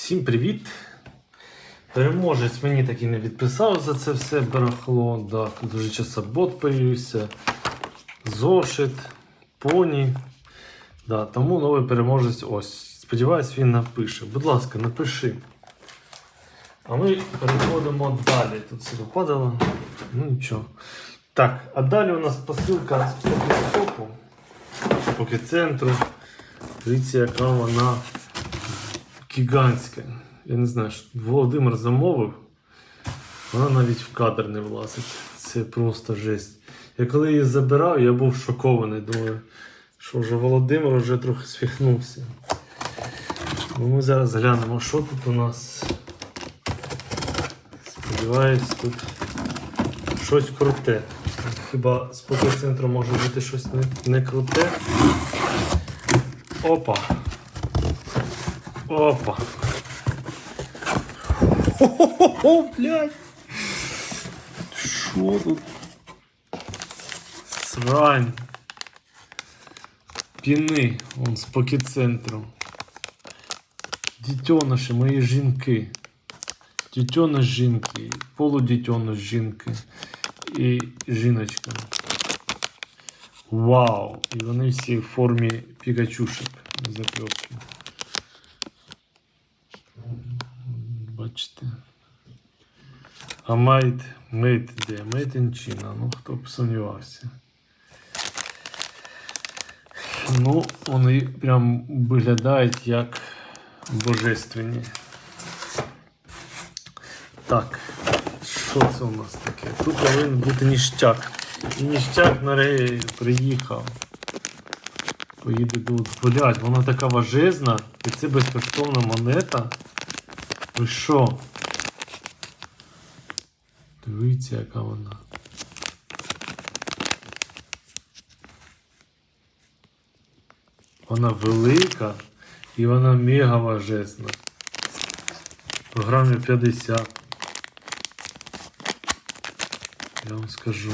Всім привіт! Переможець мені таки не відписав за це все барахло. Да, тут вже часобот появився, зошит, поні. Да, тому новий переможець ось. Сподіваюсь, він напише. Будь ласка, напиши. А ми переходимо далі. Тут все попадало. Ну нічого. Так, а далі у нас посилка з покетстопу, поки центру. Дивіться, яка вона гігантська. Я не знаю, що Володимир замовив. Вона навіть в кадр не влазить. Це просто жесть. Я коли її забирав, я був шокований. Думаю, що вже Володимир вже трохи свихнувся. Ну, ми зараз глянемо, що тут у нас. Сподіваюсь, тут щось круте. Хіба з центру може бути щось не, не круте. Опа. Опа. Хо-хо-хо, блядь. Що тут? Срань. Піни, он з центру. Дітьониші, мої жінки. Дітьоныш жінки, полудітьоныш жінки і жіночка. Вау! І вони всі в формі пікачушек закльопки. Бачите. А мейд, мейд де? In Ну, хто б сумнівався. Ну, вони прям виглядають як божественні. Так, що це у нас таке? Тут повинен бути ніштяк. І ніштяк нарешті приїхав. Поїде тут. Блять, вона така важезна. І це безкоштовна монета. Ви що? Дивіться, яка вона. Вона велика і вона мега важезна. В грамі 50. Я вам скажу.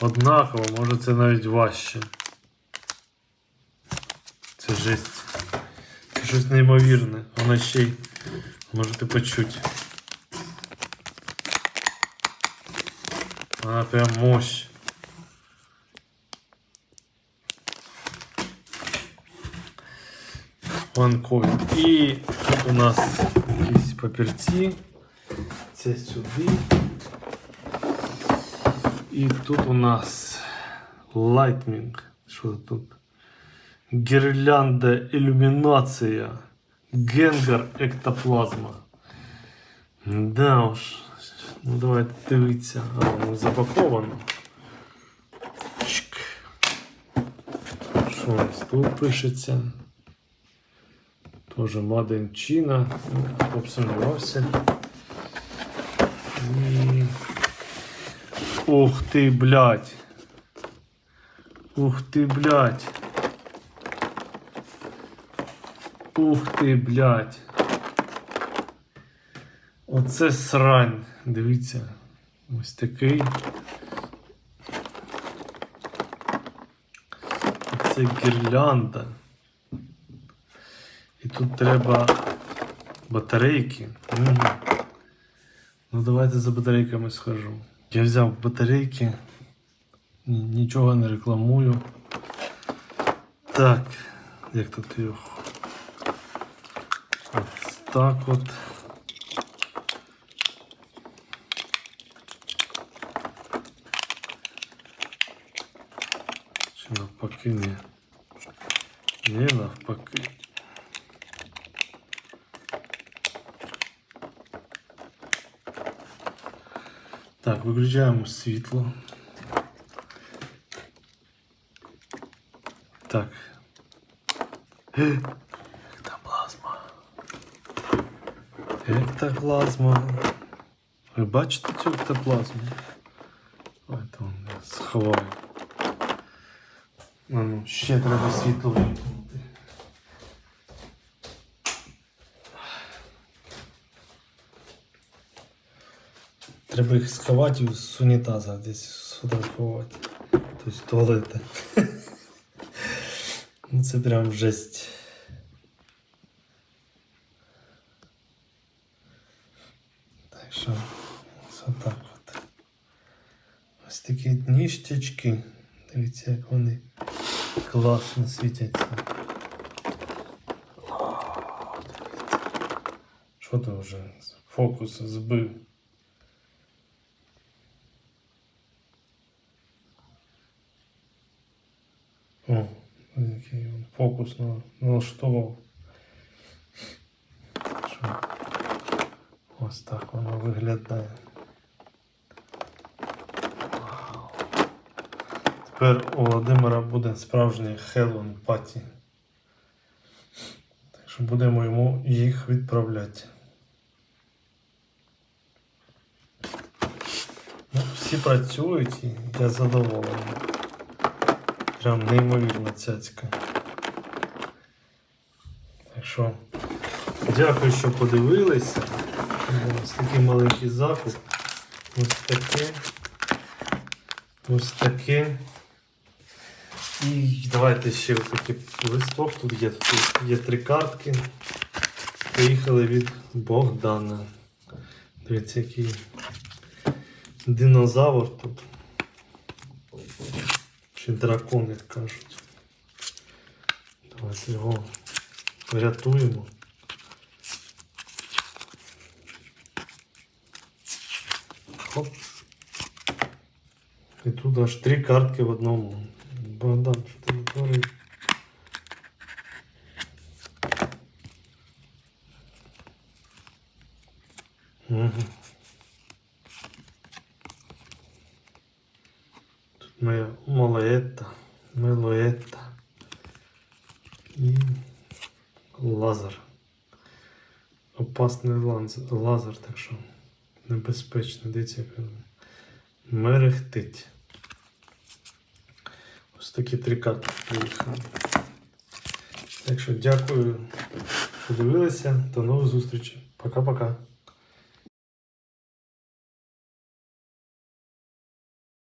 Однаково, може це навіть важче. Це жесть. Це щось неймовірне. Воно ще й можете почути. Вона прям мощь. Ванкові. І тут у нас якісь папірці. Це сюди. І тут у нас Lightning. Що тут? Гірлянда ілюмінація. Генгар ектоплазма. Да уж. Ну давайте дивіться. А, воно запаковано. Чик. Що у нас тут пишеться? Тоже Made in China. Хто б сумнівався. І... Ух ти, блядь. Ух ти, блядь. Ух ти, блядь. Оце срань. Дивіться. Ось такий. Це гірлянда. І тут треба батарейки. Мгм. Ну давайте за батарейками схожу. Я взяв батарейки. Нічого не рекламую. Так, як тут його? Ось так от. Чи навпаки ні? Ні, навпаки. Так, виключаємо світло. Так. Ектоплазма. Ектоплазма. Ви бачите цю ектоплазму? Он я сховаю. А ну, ще треба світло вимкнути. Треба їх сховати з унітаза десь сфотографувати. Тобто з туалета. Ну це прям жесть. Так що, ось отак от. Ось такі ніштячки. Дивіться, як вони класно світяться. Вау, дивіться. Що ти вже фокус збив? О, який він фокус на- налаштував. Що? Ось так воно виглядає. Вау. Тепер у Володимира буде справжній Хеллоуін паті. Так що будемо йому їх відправляти. Ну, всі працюють і я задоволений. Прям неймовірна цяцька. Так що дякую, що подивилися. Ось такий маленький закуп. Ось таке. Ось таке. І давайте ще ось такий листок. Тут є, тут є три картки. Поїхали від Богдана. Дивіться, який динозавр тут. Чи дракон, як кажуть. Давайте його врятуємо. Хоп. І тут аж три картки в одному. Богдан, що ти натворив? Тут моя малоетта, мелоетта і лазер. Опасний ланз- лазер, так що небезпечно. Дивіться, як мерехтить. Ось такі три карти приїхали. Так що дякую, що дивилися. До нових зустрічей. Пока-пока.